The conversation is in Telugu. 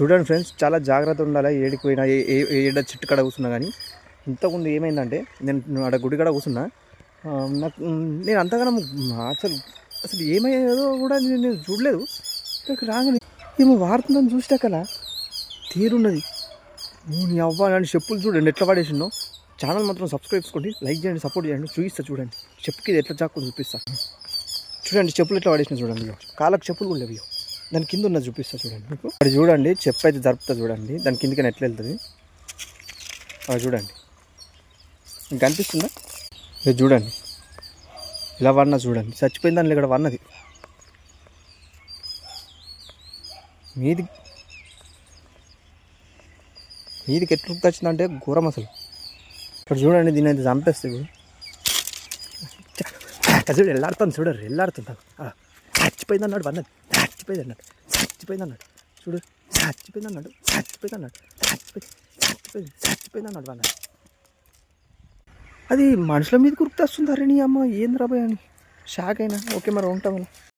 చూడండి ఫ్రెండ్స్ చాలా జాగ్రత్త ఉండాలి ఏడికి పోయినా ఏ ఏ- ఏడ చెట్టు కాడ కూర్చున్నా కానీ ఇంతకుముందు ఏమైందంటే నేను ఆడ గుడి కాడ కూర్చున్నా నాకు నేను అంతగానో అసలు అసలు ఏమయ్యేదో కూడా నేను చూడలేదు. ఇక్కడికి రాగానే ఏమో వాడుతుందని చూసినాకలా తీరున్నది. నేను నీ అవ్వ అని చెప్పులు చూడండి ఎట్లా పడేసిందో ఛానల్ మాత్రం సబ్స్క్రైబ్ చేసుకోండి లైక్ చేయండి సపోర్ట్ చేయండి చూపిస్తా చూడండి. చెప్పుకి ఎట్లా చాకు చూపిస్తా. చూడండి చెప్పులు ఎట్లా పడేసినా చూడండి కాళ్ళకు చెప్పులు కూడా లేవు దాని కింద ఉన్నది చూపిస్తా చూడండి మీకు. అది చూడండి చెప్పు అయితే జరుపుతా చూడండి. దాని కిందకి ఎట్లా వెళ్తుంది. అది చూడండి. మీకు కనిపిస్తుందా? ఇది చూడండి. ఇలా వన్న చూడండి. చచ్చిపోయిన దానిలో ఇక్కడ వన్నది. మీది మీదికి ఎట్లా వచ్చిందంటే ఘోరం అసలు. ఇక్కడ చూడండి దీని అయితే చంపేస్తుంది అది చూడు వెళ్ళాడుతుంది చూడరు వెళ్ళాడుతుంది ఆ, చచ్చిపోయింది అన్నాడు వన్నది. చచ్చిపోయింది అన్నాడు చచ్చిపోయింది అన్నాడు చూడు చచ్చిపోయింది అన్నాడు చచ్చిపోయింది అన్నాడు చచ్చిపోయి చచ్చిపోయింది చచ్చిపోయింది అన్నాడు వాళ్ళ అది మనుషుల మీద కురుకుతొస్తుంది అరే నీ అమ్మ. ఏంది రాబోయ్ అని షాక్ అయినా. ఓకే మరి ఉంటాం.